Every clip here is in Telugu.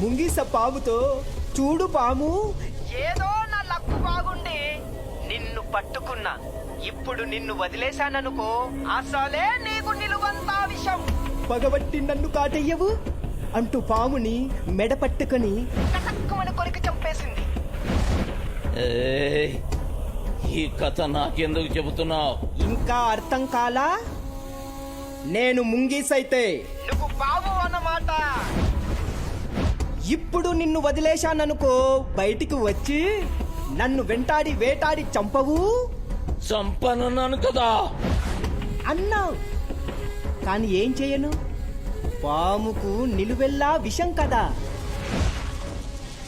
ముంగిస పాముతో చూడు పాము. ఏదో నా లక్కు బాగుండి. నిన్ను పట్టుకున్నా. ఇప్పుడు నిన్ను వదిలేశాననుకో అసలే నీకు నిలువంతా విషం. పగబట్టి నన్ను కాటయ్యవు అంటూ పాముని మెడ పట్టుకొని కొరికి చంపేసింది. ఏయ్, ఈ కథ నాకెందుకు చెబుతున్నావు? ఇంకా అర్థం కాలా? నేను ముంగీసైతే నువ్వు బాబు అన్నమాట. ఇప్పుడు నిన్ను వదిలేశాననుకో బయటికి వచ్చి నన్ను వెంటాడి వేటాడి చంపవు? చంపనున్నాను కదా. అన్నావు. కానీ ఏం చేయను? పాముకు నిలువెల్లా విషం కదా.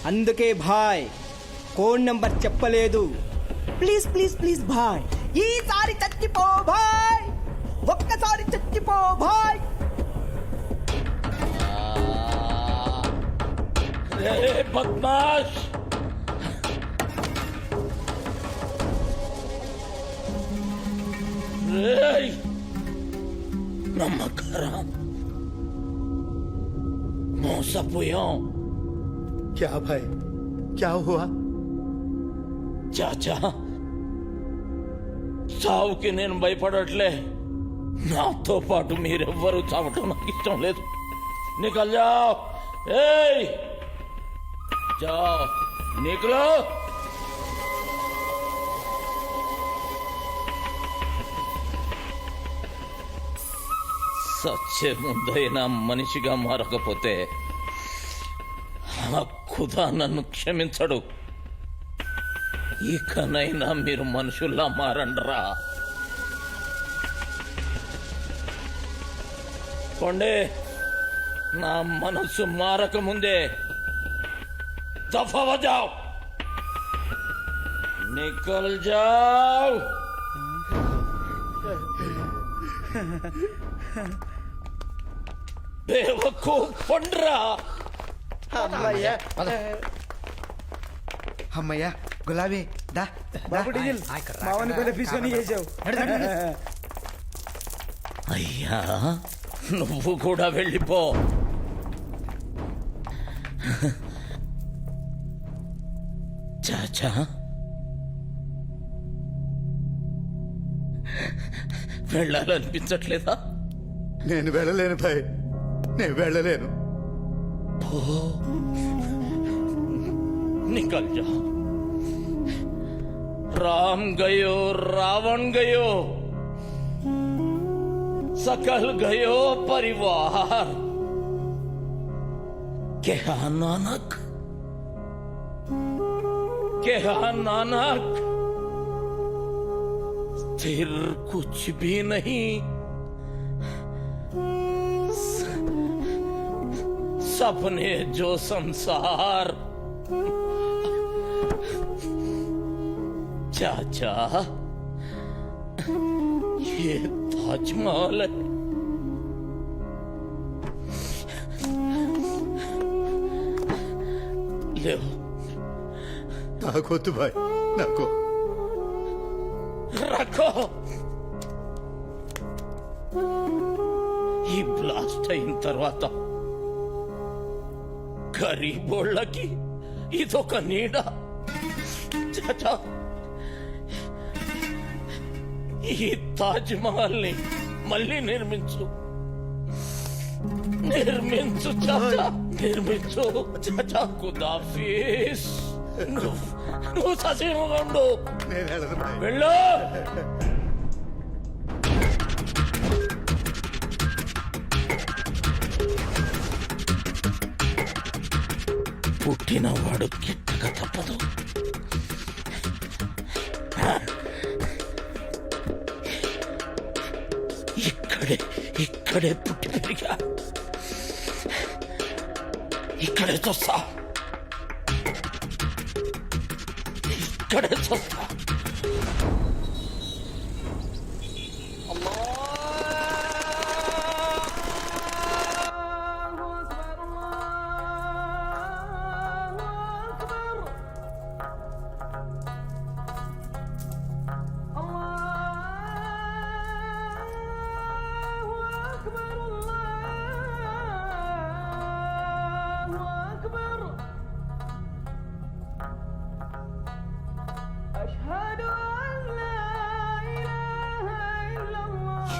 అందుకే భాయ్ కోడ్ నంబర్ చెప్పలేదు. ప్లీజ్ ప్లీజ్ ప్లీజ్ భాయ్. ఈసారి చచ్చిపో భాయ్. ఒక్కసారి చచ్చిపో భాయ్. बदमाश। क्या भाई क्या हुआ? चाचा साहु के नेन भाई ना तो पाटू मेरे वरु चावटो ना किस्तों निकल जाओ। ए! जाओ निकलो సచ్చే ముందైనా మనిషిగా మారకపోతే ఆ ఖుదా నన్ను క్షమించడు. ఇకనైనా మీరు మనుషుల్లా మారండ్రా. కొండే నా మనసు మారక ముందే దఫా జాओ నికల్ జాओ బేవకూఫ్ పండ్రా అమ్మయ్యా అమ్మయ్యా గులాబీ దా మావని కూడా తీసుకొని చేసావు అయ్యా నువ్వు కూడా వెళ్ళిపో చాచా వెళ్ళాలనిపించట్లేదా నేను వెళ్ళలేను భాయ్ నేను వెళ్ళలేను निकल जा राम गयो रावण गयो सकल गयो परिवार क्या नानक क्या नानक स्थिर कुछ भी नहीं। सपने जो संसार चाचा ये ताजमहल है। ले నాకొద్దు భాయ్ నాకు. రఖో ఈ బ్లాస్ట్ అయిన తర్వాత గరీబోళ్ళకి ఇదొక నీడ. చాచా ఈ తాజ్ మహల్ని మళ్ళీ నిర్మించు. నిర్మించు చాచా నిర్మించు చాచా ఖుదాఫీస్ నువ్వు నువ్వు ససీముగా ఉండు. నేను వెళ్ళను భాయ్ వెళ్ళు. పుట్టినవాడు గిట్టక తప్పదు. ఇక్కడే ఇక్కడే పుట్టి పెరిగా. ఇక్కడే చూస్తా. 叫人走了。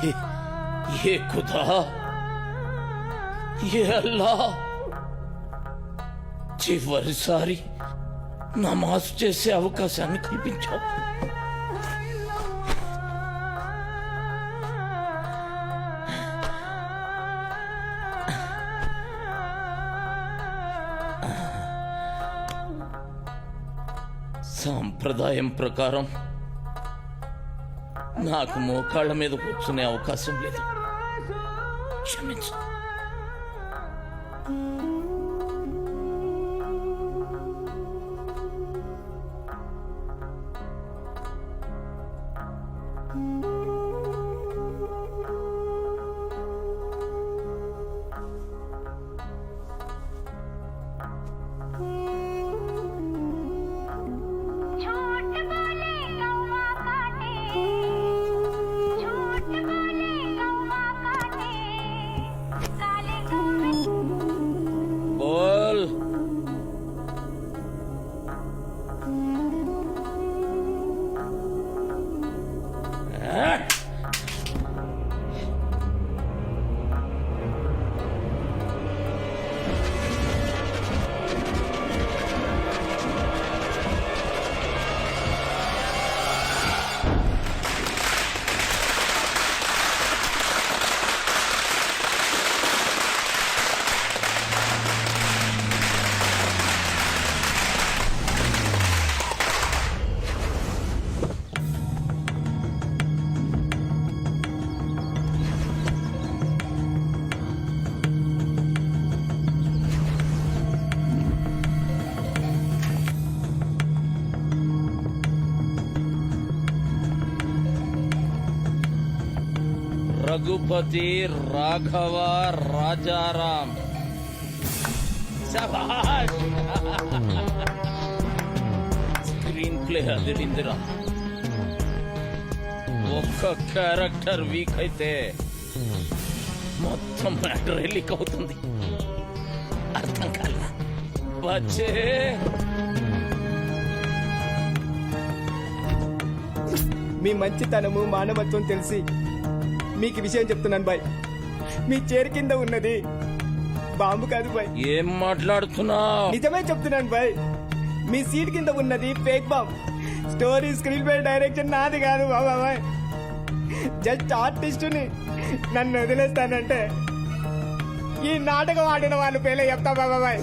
ये ये खुदा ये అల్లాహ్ చివరిసారి నమాజ్ చేసే అవకాశాన్ని కల్పించావు సాంప్రదాయం ప్రకారం నాకు మోకాళ్ళ మీద కూర్చునే అవకాశం లేదు. క్షమించు. రఘుపతి రాఘవ రాజారాం. స్క్రీన్ ప్లే అదిరిందిరా ఒక్క క్యారెక్టర్ వీక్ అయితే మొత్తం మ్యాటర్ లీక్ అవుతుంది. అర్థం కాలే వచ్చే! మీ మంచితనము మానవత్వం తెలిసి మీకు విషయం చెప్తున్నాను బాయ్. మీ చేరు కింద ఉన్నది బాంబు కాదు బాయ్. ఏం మాట్లాడుతున్నావు? నిజమే చెప్తున్నాను బాయ్. మీ సీట్ కింద ఉన్నది ఫేక్ బాంబ్. స్టోరీ స్క్రీన్ పై డైరెక్షన్ నాది కాదు బాబా బాయ్. జస్ట్ ఆర్టిస్టుని నన్ను వదిలేస్తానంటే ఈ నాటకం ఆడిన వాళ్ళు పేలే చెప్తా బాబా బాయ్.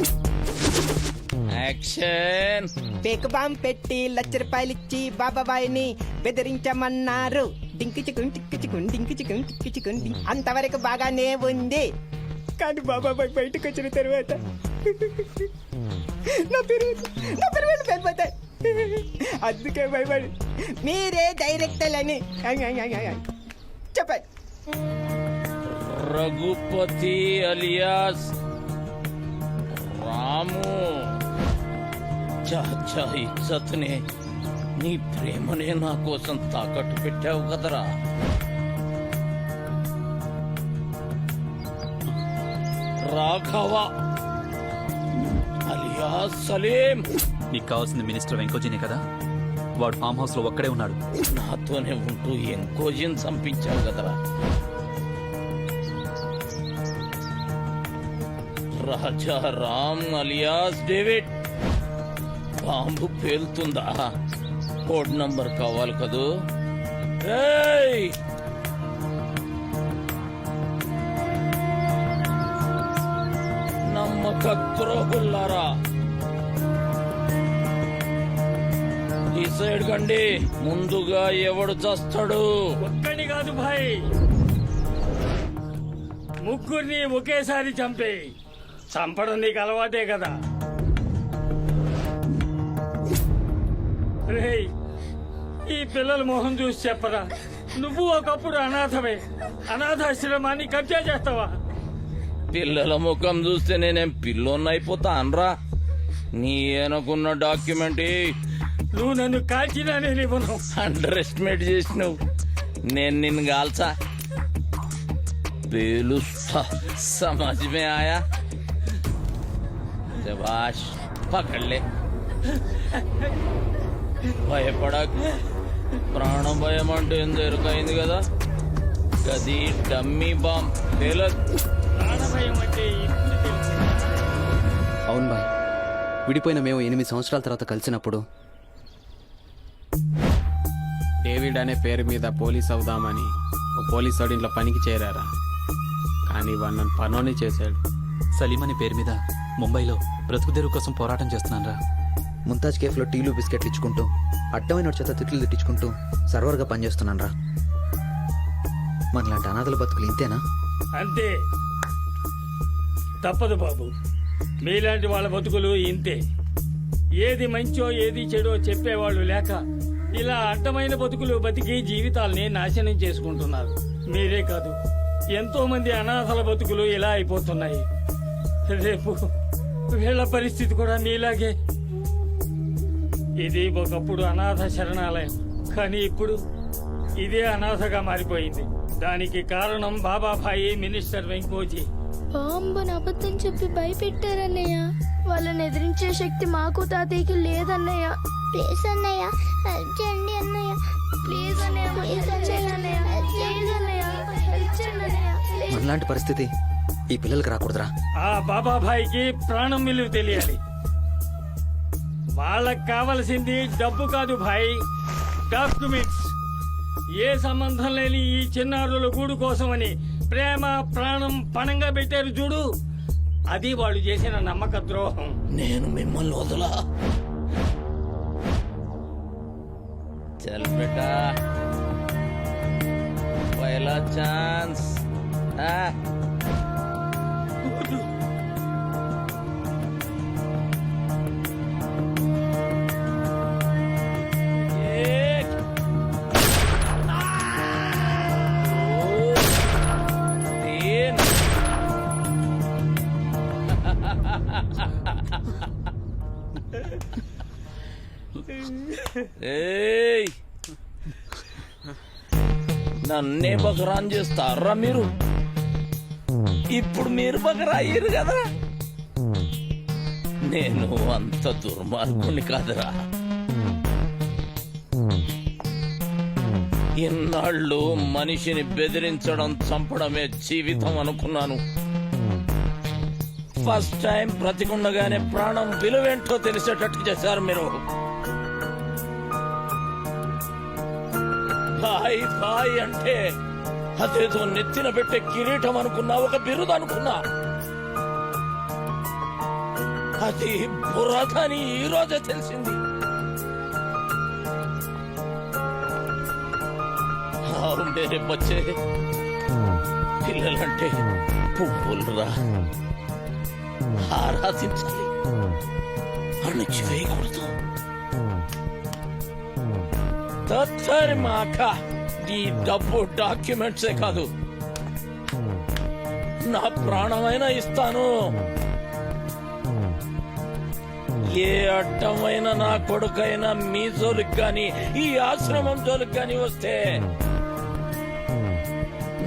యాక్షన్ ఫేక్ బాంబ్ పెట్టి లక్ష రూపాయలు ఇచ్చి బాబాబాయిని బెదిరించమన్నారు. డింకి చికున్ టిక్కి చికున్ డింకి చికున్ టిక్కి చికున్ అంతవరకు బాగానే ఉంది. కానీ బాబాబాయ్ బయటకు వచ్చిన తర్వాత నా పేరు నా పేరు పెరిపోతాయి. అందుకే భయపడి. మీరే డైరెక్టర్లని. చెప్పండి. రఘుపతి అలియాస్ రాము. చాచా ఇజ్జత్నే నీ ప్రేమనే నా కోసం తాకట్టు పెట్టావు కదరా. రాఘవ అలియాస్ సలీం. నీకు కావాల్సింది మినిస్టర్ వెంకోజీనే కదా? వాడు ఫామ్ హౌస్లో ఒక్కడే ఉన్నాడు. నాతోనే ఉంటూ ఎంకోజిన్ చంపించావు కదరా. Raja Ram alias David. Bomb పేలుతుందా? Code number కావాలి కదూ? ఏయ్! నమ్మక ద్రోహుల్లారా ఈ సైడ్ కండి. ముందుగా ఎవడు చస్తాడు? ఒక్కడి కాదు భాయ్. ముగ్గురిని ఒకేసారి చంపే చంపడం నీకు అలవాటే కదా. ఈ పిల్లల మొహం చూసి చెప్పరా. నువ్వు ఒకప్పుడు అనాథమే అనాథాశ్రమాన్ని కబ్జా చేస్తావా? పిల్లల ముఖం చూస్తే నేనేం పిల్లోన్నైపోతా అనరా నీ అనుకున్న డాక్యుమెంట్. నువ్వు నన్ను కాల్చినా నేను ఇవ్వను. అండర్ ఎస్టిమేట్ చేసినావు. నేను నిన్ను కాల్చా. పేలుస్తా. సమజ్ మే ఆయా. శబాష్ పకడ్లే భయపడక్. ప్రాణం భయం అంటే ఎంత ఎరుకైంది కదా? గది డమ్మీ బాంబ్ తెలిసిందా అవును బాయ్. విడిపోయిన మేము ఎనిమిది సంవత్సరాల తర్వాత కలిసినప్పుడు డేవిడ్ అనే పేరు మీద పోలీస్ అవుదామని ఓ పోలీస్ వాడు ఇంట్లో పనికి చేరారా? కానీ వాడు నన్ను పనోని చేశాడు. సలీం అనే పేరు మీద ముంబైలో బ్రతుకుదెరువు కోసం పోరాటం చేస్తున్నారా ముంతాజ్ కేఫ్లో టీలు బిస్కెట్లు ఇచ్చుకుంటూ అడ్డమైన చేత తిట్లు తిట్టించుకుంటూ సర్వర్గా పనిచేస్తున్నాను రా మనలాంటి అనాథల బతుకులు ఇంతేనా? అంతే. తప్పదు బాబు. మీలాంటి వాళ్ళ బతుకులు ఇంతే. ఏది మంచో ఏది చెడో చెప్పేవాళ్ళు లేక ఇలా అడ్డమైన బతుకులు బతికి జీవితాల్ని నాశనం చేసుకుంటున్నారు. మీరే కాదు ఎంతో మంది అనాథల బతుకులు ఇలా అయిపోతున్నాయి. రేపు వీళ్ళ పరిస్థితి కూడా మీలాగే. ఇది ఒకప్పుడు అనాథ శరణాలయం కానీ ఇప్పుడు ఇదే అనాథగా మారిపోయింది. దానికి కారణం బాబాభాయి మినిస్టర్ వెంకోజీ. బాంబుని అబద్ధం చెప్పి భయపెట్టారన్నయ్య. వాళ్ళని ఎదిరించే శక్తి మాకు తాతయ్యకి లేదన్నయ్య. ప్లీజ్ అన్నయ్య హెల్ప్ చేయండి అన్నయ్య. ప్లీజ్ అన్నయ్య ప్లీజ్ అన్నయ్య ప్లీజ్ అన్నయ్య హెల్ప్ చేయండి అన్నయ్య. ప్లీజ్ మనలాంటి పరిస్థితి ఈ పిల్లలకి రాకూడదురా. ఆ బాబాభాయికి ప్రాణం విలువ తెలియాలి. వాళ్ళకి కావలసింది డబ్బు కాదు భాయ్. డాక్యుమెంట్స్ ఏ సంబంధం లేని ఈ చిన్నారుల గూడు కోసమని ప్రేమ ప్రాణం పణంగా పెట్టారు చూడు. అది వాళ్ళు చేసిన నమ్మక ద్రోహం. నేను మిమ్మల్ని వదలా. చల్ బేటా. పైలా ఛాన్స్ నన్నే బకరాన్ చేస్తారా మీరు? ఇప్పుడు మీరు బకరా అయ్యారు కదరా? నేను అంత దుర్మార్గుని కాదురా. ఇన్నాళ్ళు మనిషిని బెదిరించడం చంపడమే జీవితం అనుకున్నాను. ఫస్ట్ టైం బ్రతికుండగానే ప్రాణం విలువేంటో తెలిసేటట్టు చేశారు మీరు. బాయ్ బాయ్ అంటే అదేదో నెత్తిన పెట్టే కిరీటం అనుకున్నా ఒక బిరుదు అనుకున్నా. అది బురద అని ఈ రోజే తెలిసింది. ఆవు మేరే బచ్చే పిల్లలంటే పువ్వులురా. ఆరాధించాలి. అణచివేయకూడదు. తత్తరి మాక ఈ డబ్బు డాక్యుమెంట్సే కాదు. నా ప్రాణమైనా ఇస్తాను. ఏ అడ్డమైన నా కొడుకైనా మీ జోలికి గాని ఈ ఆశ్రమం జోలికి గాని వస్తే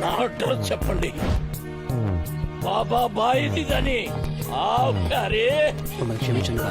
నా అడ్రస్ చెప్పండి. బాబా బాయిదిదని ఆ క్షమించండి